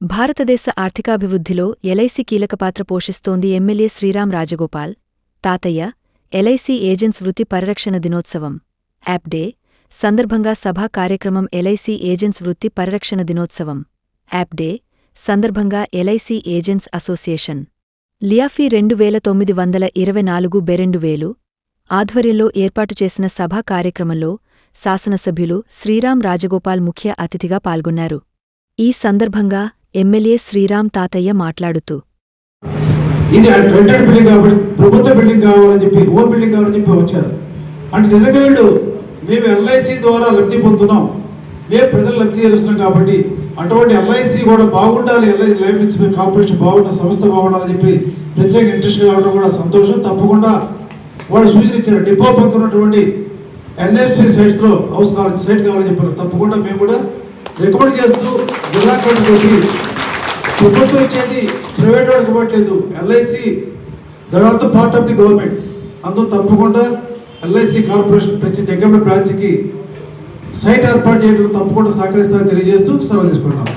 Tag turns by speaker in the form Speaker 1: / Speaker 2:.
Speaker 1: భారతదేశ ఆర్థికాభివృద్ధిలో ఎల్ఐసి కీలకపాత్ర పోషిస్తోంది ఎమ్మెల్యే శ్రీరాం రాజగోపాల్ తాతయ్య ఎల్ఐసి ఏజెంట్స్ వృత్తి పరిరక్షణ దినోత్సవం యాప్ డే సందర్భంగా సభా కార్యక్రమం ఎల్ఐసి ఏజెంట్స్ వృత్తి పరిరక్షణ దినోత్సవం యాప్ డే సందర్భంగా ఎల్ఐసి ఏజెంట్స్ అసోసియేషన్. లియాఫీ రెండు వేల తొమ్మిది వందల ఇరవై నాలుగు బెరెండు వేలు ఆధ్వర్యంలో ఏర్పాటు చేసిన సభా కార్యక్రమంలో శాసనసభ్యులు శ్రీరాం రాజగోపాల్ ముఖ్య అతిథిగా పాల్గొన్నారు. ఈ సందర్భంగా ఎమ్మెల్యే శ్రీరామ్ తాతయ్య మాట్లాడుతూ
Speaker 2: ఇది రెంటెడ్ బిల్డింగ్ కాబట్టి ప్రభుత్వ బిల్డింగ్ కావాలని చెప్పి ఓన్ బిల్డింగ్ కావాలని చెప్పి వచ్చారు. అంటే నిజంగా వీళ్ళు మేము ఎల్ఐసి ద్వారా లబ్ధి పొందుతున్నాం. మేము ప్రజలు లబ్ధి చేస్తున్నాం కాబట్టి అటువంటి ఎల్ఐసి కూడా బాగుండాలి ఎల్ఐసి లైఫ్ ఇన్సూరెన్స్ కార్పొరేషన్ బాగుండాలి సంస్థ బాగుండాలని చెప్పి ప్రత్యేక ఇంట్రెస్ట్ కావడం కూడా సంతోషం. తప్పకుండా వాళ్ళు సూచన ఇచ్చారు. డిపో పక్కన ఉన్నటువంటి ఎన్ఎఫ్సి సైట్స్లో హౌస్ కావాలి సైట్ కావాలని చెప్పారు. తప్పకుండా మేము కూడా రికమెండ్ చేస్తూ జిల్లా కలెక్టర్ ప్రభుత్వం ఇచ్చేది ప్రైవేట్ వాళ్ళకి ఇవ్వట్లేదు. LIC that are the part of the government అందులో తప్పకుండా ఎల్ఐసి కార్పొరేషన్ ప్రతి దగ్గర బ్రాంచ్కి సైట్ ఏర్పాటు చేయడం తప్పకుండా సహకరిస్తారని తెలియజేస్తూ సెలవు తీసుకుంటున్నాం.